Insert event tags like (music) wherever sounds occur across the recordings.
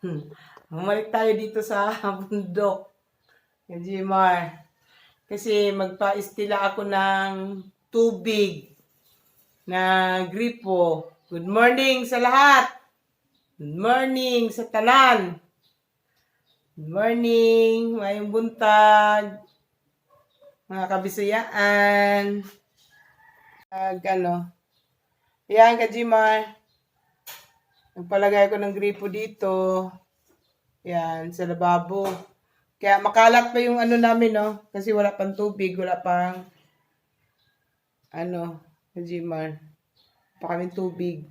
Hmm. Bumalik tayo dito sa (laughs) bundok. Jimar. Kasi magpa-istila ako ng tubig na gripo. Good morning sa lahat. Good morning sa tanan. Good morning, mayong buntag. Mga kabisayaan. Ag, ano. Yan, Kajimar. Nagpalagay ko ng gripo dito. Yan, sa lababo. Kaya makalat pa yung ano namin, no? Kasi wala pang tubig, wala pang ano, Kajimar. Pa kami tubig.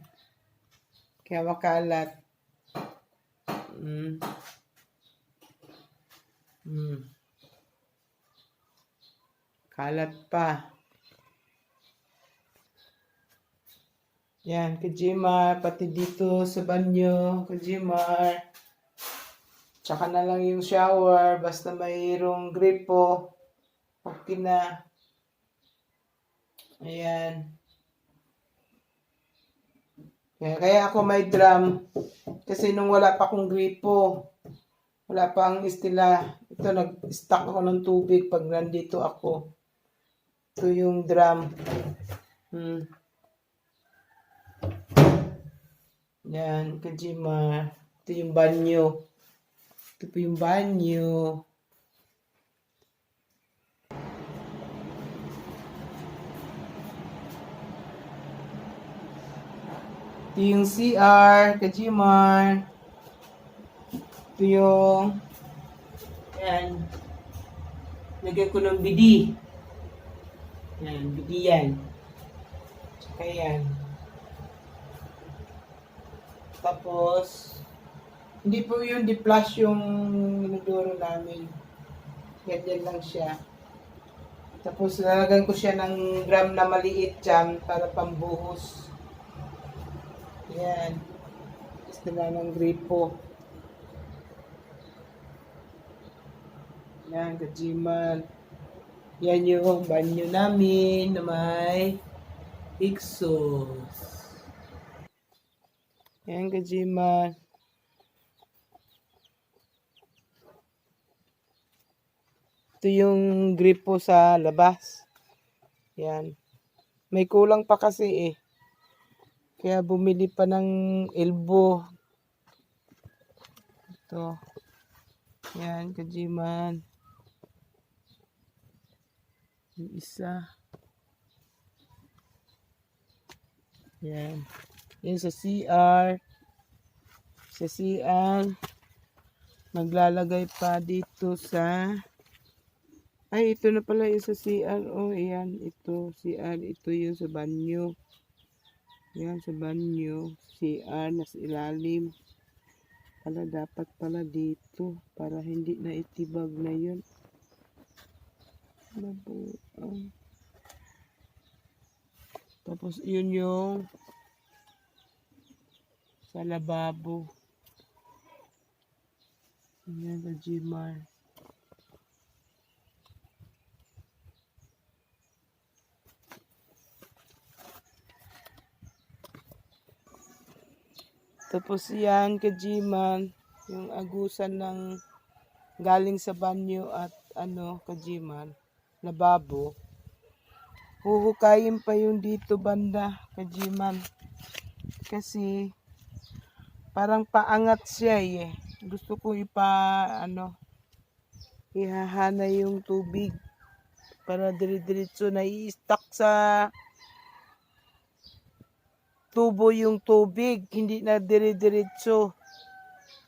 Kaya makalat. Mm. Mm. Kalat pa. Yan, Kajimar, pati dito sa banyo, Kajimar. Tsaka na lang yung shower, basta mayroong gripo. Okay na. Ayan. Kaya, kaya ako may drum. Kasi nung wala pa akong gripo, wala pa ang istila. Ito, nag-stock ako ng tubig pag nandito ako. Ito yung drum. Hmm. Yan, Kajima. Ito yung banyo. Ito po yung banyo. Ito yung CR, Kajimar. Ito yung yan. Lagay ko ng bidi. Yan, bidi yan. Tsaka yan. Tapos, hindi po yung di-flash yung inodoro namin. Ganyan lang siya. Tapos, lalagyan ko siya ng gram na maliit dyan para pambuhos. Yan. Gusto na ng gripo. Yan, kajiman. Yan yung banyo namin na may exhaust. Yan, kajiman. Ito yung gripo sa labas. Yan. May kulang pa kasi eh. Kaya bumili pa ng elbow. Ito. Yan, kajiman. Yung isa. Yan. Yan sa CR. Sa CR. Maglalagay pa dito sa ay, ito na pala yung sa CR. Oh, ayan. Ito, CR. Ito yung sa banyo. Ayan, sa banyo. CR, nasa ilalim. Pala, dapat pala dito. Para hindi na itibag na yun. Mabuang. Tapos, yun yung sa lababo. Ayan, sa Gmar. Tapos yan, kajiman, yung agusan ng galing sa banyo at ano, kajiman, lababo. Huhukayin pa yung dito banda, kajiman. Kasi parang paangat siya eh. Gusto ko ipa, ano, ihahana yung tubig para dire-diretso na i-stack sa tubo yung tubig, hindi na dire-diretso.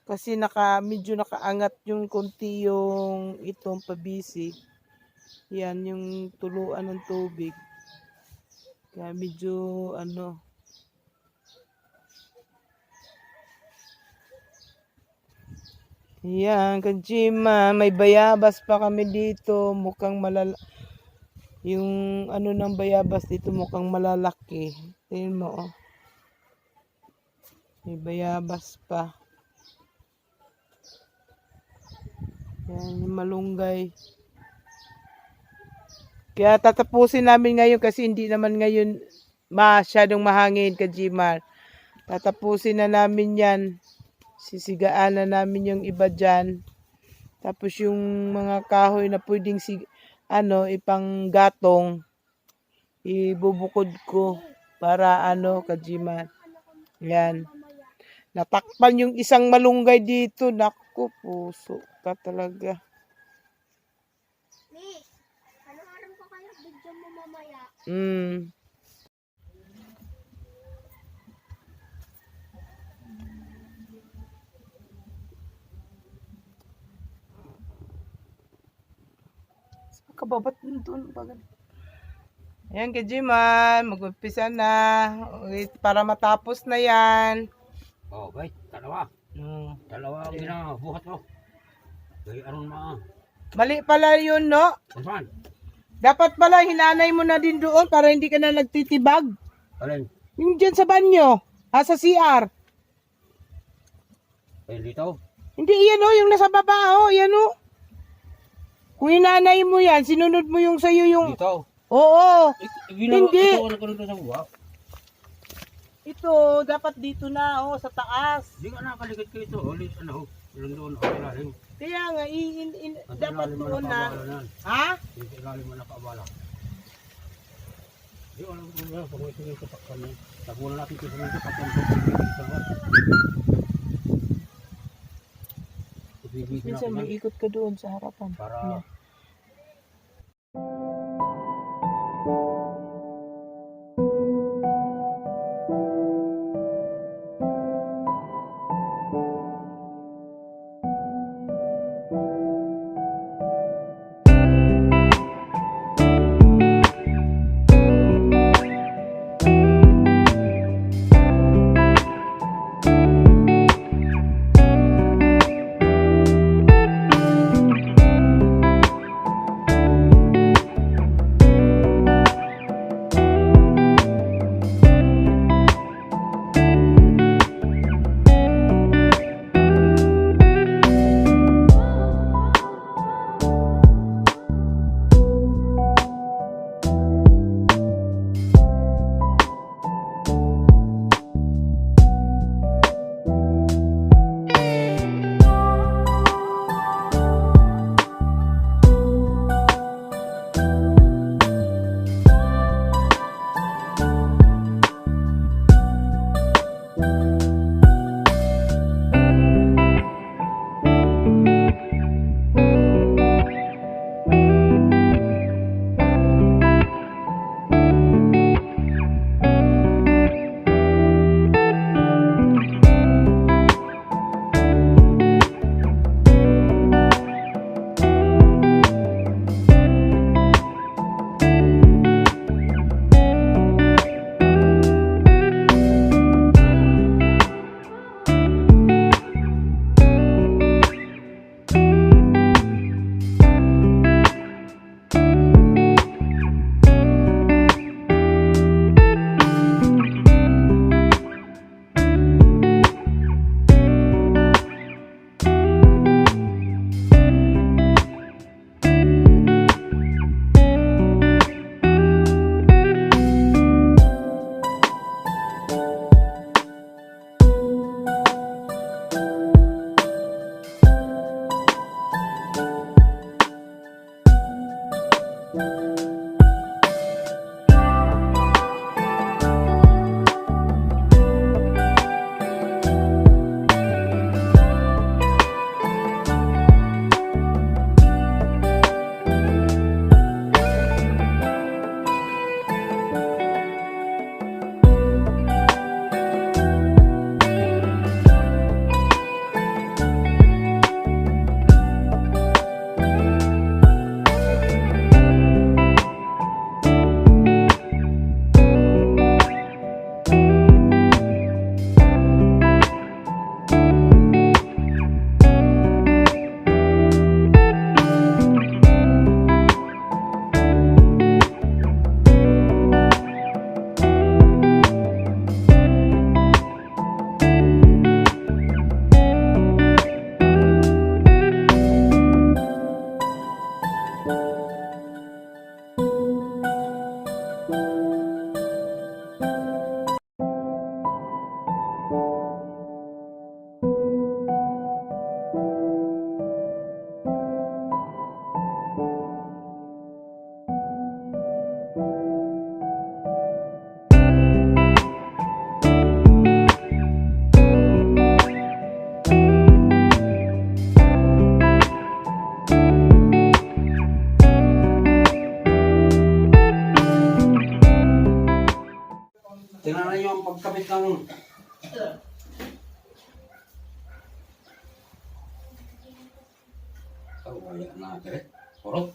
Kasi naka, medyo nakaangat yung konti yung itong pabisi. Yan, yung tuluan ng tubig. Kaya medyo, ano, Yan, kanjima, may bayabas pa kami dito, mukhang malala yung ano ng bayabas dito mukhang malalaki. Tingnan mo, oh. May bayabas pa. Yan, yung malunggay. Kaya tatapusin namin ngayon kasi hindi naman ngayon masyadong mahangin ka Gmar. Tatapusin na namin yan Sisigaan na namin yung iba dyan. Tapos yung mga kahoy na pwedeng si ano ipang gatong ibubukod ko para ano kajiman. Yan. Natakpan yung isang malunggay dito. Naku, puso ka talaga. Miss, ano aram ko kayo video mo mamaya? Mm. Ba? Ba't doon ba? ganun? Ayan, Kajiman. Mag-umpisa na. Wait, para matapos na yan. Oh, guys, dalawa. Mm. Dalawa ang ginabuhat ko. Gaya aron ma. Mali pala yun, no? Saan? Dapat pala hinanay mo na din doon para hindi ka na nagtitibag. Alin? Yung dyan sa banyo. Ah, sa CR. Eh, dito. Hindi, yan o, yung nasa baba o, yan o. Kung inanay mo yan, sinunod mo yung sa'yo yung... Dito. Oo, ginawa- Hindi. Ito ano ko dito sa buwa. ito, dapat dito na o, sa taas. Di ka nakaligid ko ito. Ulit, ano, ilang doon, o, ilalim. Kaya nga, i, in, in, At dapat doon na. na. Ha? Dito ilalim mo nakaabala. Di, alam ko na, kung ito yung katakpan niya. Tagunan natin ito sa mga. Ibibigin Minsan may ikot ka doon sa harapan. para Yan. Wala na kere. Kurot.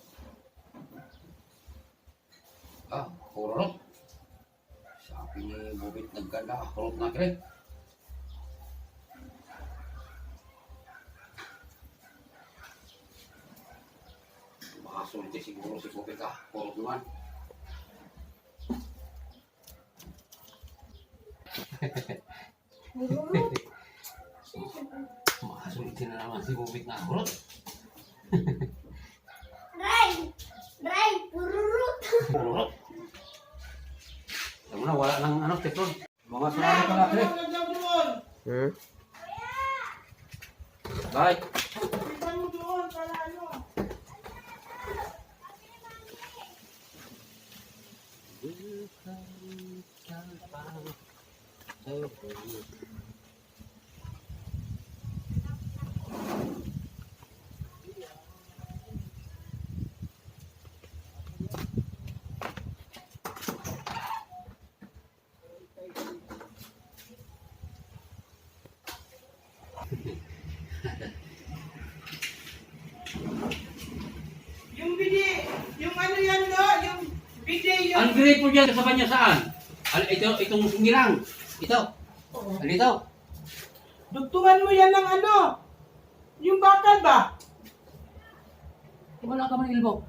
Ah, kurot. Sabi ni Bubit nagkanda, kurot na kere. Baka sulit siguro si Bubit ah, kurot naman. Makasulitin na si Bubit na. (laughs) gripo dyan sa kanya saan? Al ito, itong sungirang. Ito. Ano ito? Dugtungan mo yan ng ano? Yung bakal ba? Wala ka man ilbo.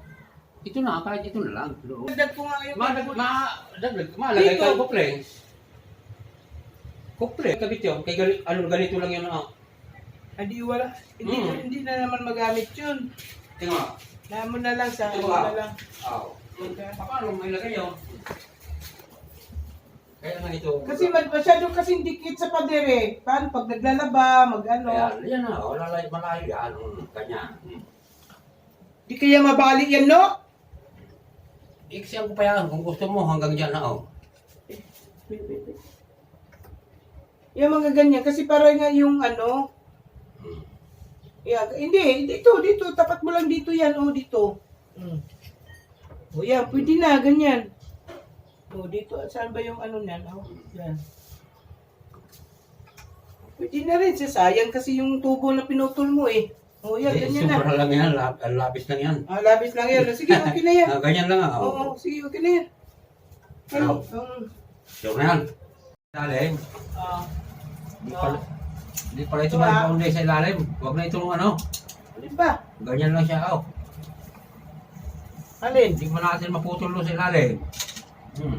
Ito na, kahit ito na lang. Loob. Dagdag ko nga yung... Ma, dag, ma, dagdag, malagay Dito. ka ng kupre. Kupre, kabit yun. Kay ganito, ano, ganito lang yun. Oh. Hindi wala. Hindi, Mm. hindi na naman magamit yun. Tingnan mo. Damo na lang sa Ito ano ba? na lang. Oh. Paano may lagay yun? Kaya nga ito. Kasi mad- masyado kasing dikit sa pader eh. Paano pag naglalaba, mag ano. Ayan, yan na. Wala lang malayo yan. Mm, Kanya. Mm. Di kaya mabali yan no? Iksyan ko pa yan kung gusto mo hanggang dyan na oh. Yung mga ganyan. Kasi para nga yung ano. Mm. Yeah, hindi, dito, dito. Tapat mo lang dito yan. O, dito. Mm. O yan, pwede na, ganyan. O, dito. Saan ba yung ano niyan? O, yan. Pwede na rin. Sayang kasi yung tubo na pinutol mo eh. O, yan, Eh, ganyan na. Sobra lang yan. Lab, labis lang yan. Ah, labis lang yan. Sige, (laughs) okay na yan. Ah, ganyan lang ah. Oo, sige, okay na yan. Ano? Um, Sure na yan. Ilalim. ah, Di pala, di pala ito Ito, may ah. paunday sa ilalim. Huwag na itong ano. alin ba? Ganyan lang siya oh. Alin? Hindi mo natin maputol doon sa ilalim. Hmm.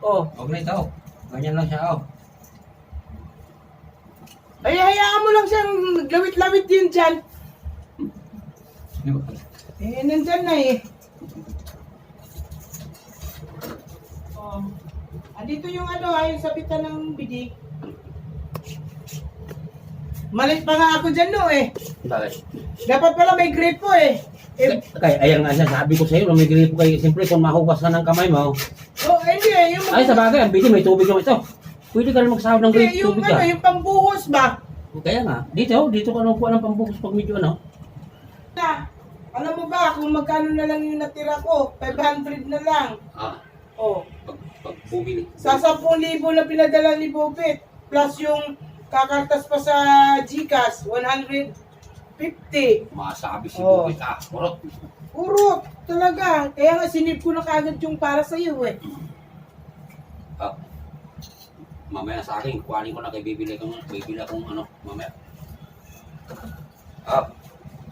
Oh. Huwag na ito. Ganyan lang siya oh. Ay, hayaan mo lang siyang lawit-lawit din dyan. Eh, nandyan na eh. Oh. Andito yung ano, ay sabitan ng bidik. Malit pa nga ako dyan no eh. Bakit? Dapat pala may gripo eh. Eh, Kaya ayan nga siya, sabi ko sa iyo, may gripo kayo. Siyempre, kung mahugas ka ng kamay mo. oh, hindi eh. Yung, Ay, sa bagay, ang biti, may tubig naman ito. Pwede ka rin magsahod ng hindi, gripo, yung tubig ano, ka. yung pambuhos ba? Kaya nga, dito, dito ka nakuha ng pambukas pag medyo ano. Na, alam mo ba kung magkano na lang yung natira ko? 500 na lang. Ah, Oh. pag, pag bumili. Sa 10,000 na pinadala ni Bopet, plus yung kakartas pa sa Gcash, 150. Masabi si Oh. Bukit, ah, kurot. Puro, talaga. Kaya nga sinip ko na kagad yung para sa iyo eh. Ah, mamaya sa akin, kuhanin ko na kay bibili kong, bibili akong ano, mamaya. Ah,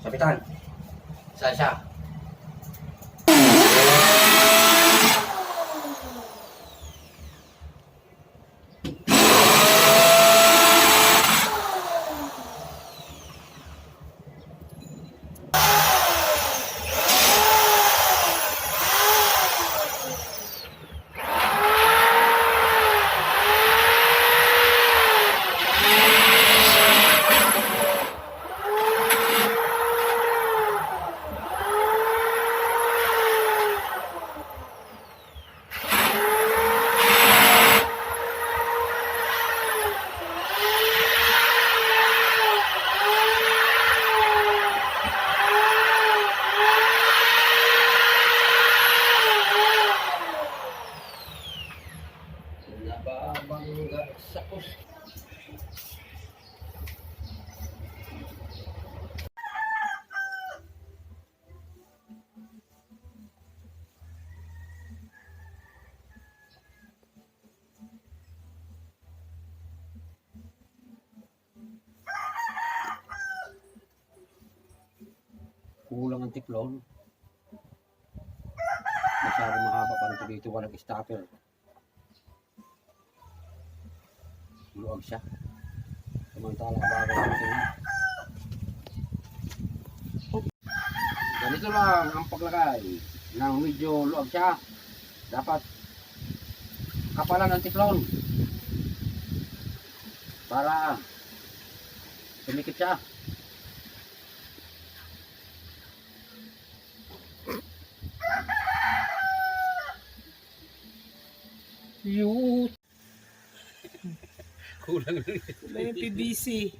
sabitan. Saan Kulang ang tiklon. Masyado mahaba pa rin dito. Walang stopper. Luwag siya. Samantala, bago natin. Ganito lang ang paglagay ng medyo luwag siya. Dapat kapalan ng tiklon. Para tumikit siya. Yut. Kulang Wala yung PVC.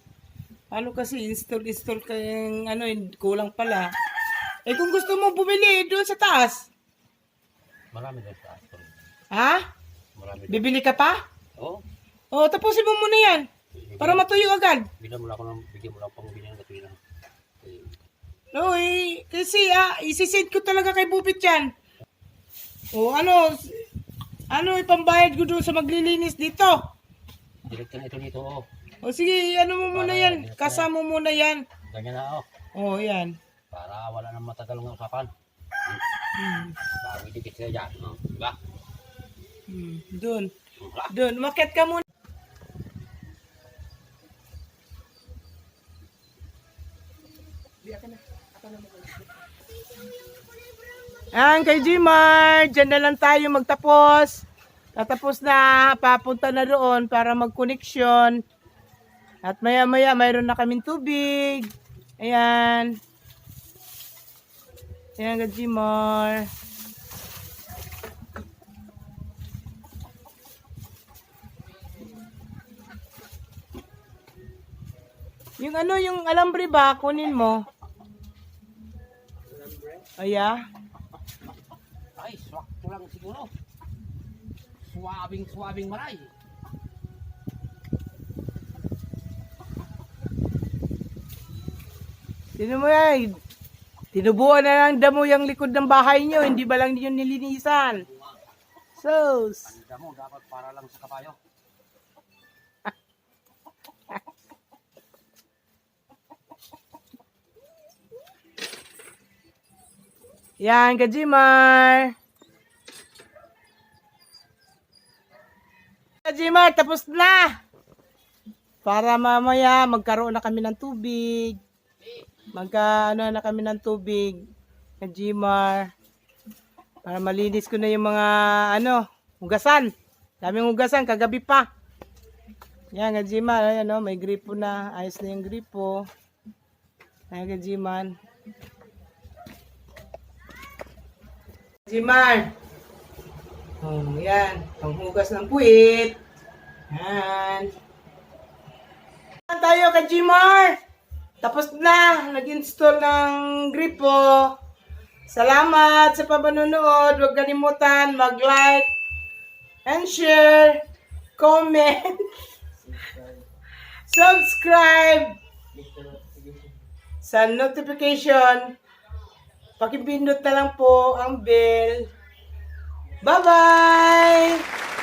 Paano kasi install-install kayang ano, kulang pala. Eh kung gusto mo bumili doon sa taas. Marami doon sa aso. Ha? Marami doon. Bibili ka pa? Oo. O, tapusin mo muna yan. Para matuyo agad. Bigyan mo lang ako ng, bigyan mo lang bigyan ng gasolina. Eh, No, eh, kasi ah, isisend ko talaga kay Bupit yan. O ano, s- ano ipambayad ko doon sa maglilinis dito. Direct na ito dito, oh. O sige, ano mo muna yan. Kasama mo muna yan. Ganyan na, oh. O, yan. Para wala nang matagal ng usapan. Hmm. Bago dikit sila dyan, oh. Diba? Hmm. Doon. Wala. Doon, umakyat ka muna. Ayan, kay Gmar, dyan na lang tayo magtapos. Tatapos na, papunta na roon para mag-connection. At maya-maya, mayroon na kaming tubig. Ayan. Ayan, kay Gmar. Yung ano, yung alambre ba, kunin mo. Aya. Ay, swakto lang siguro. Swabing, swabing maray. Sino mo yan? Tinubuan na ng damo yung likod ng bahay nyo, hindi ba lang yun nilinisan? Sos. Tanda mo, dapat para lang sa kabayo. (laughs) Yan, Kajimar. Kajimar, tapos na. Para mamaya magkaroon na kami ng tubig. Magka ano na kami ng tubig. Kajimar. Para malinis ko na yung mga ano, hugasan. Daming hugasan, kagabi pa. Yan, Kajimar. Ayan o, may gripo na. Ayos na yung gripo. Ayan, Kajimar. Jimar. Oh, yan. Panghugas ng puwit. Yan. Yan tayo kay Jimar. Tapos na. Nag-install ng gripo. Salamat sa pamanonood. Huwag kalimutan mag-like and share, comment, (laughs) subscribe sa notification Pakipindot na lang po ang bell. Bye-bye!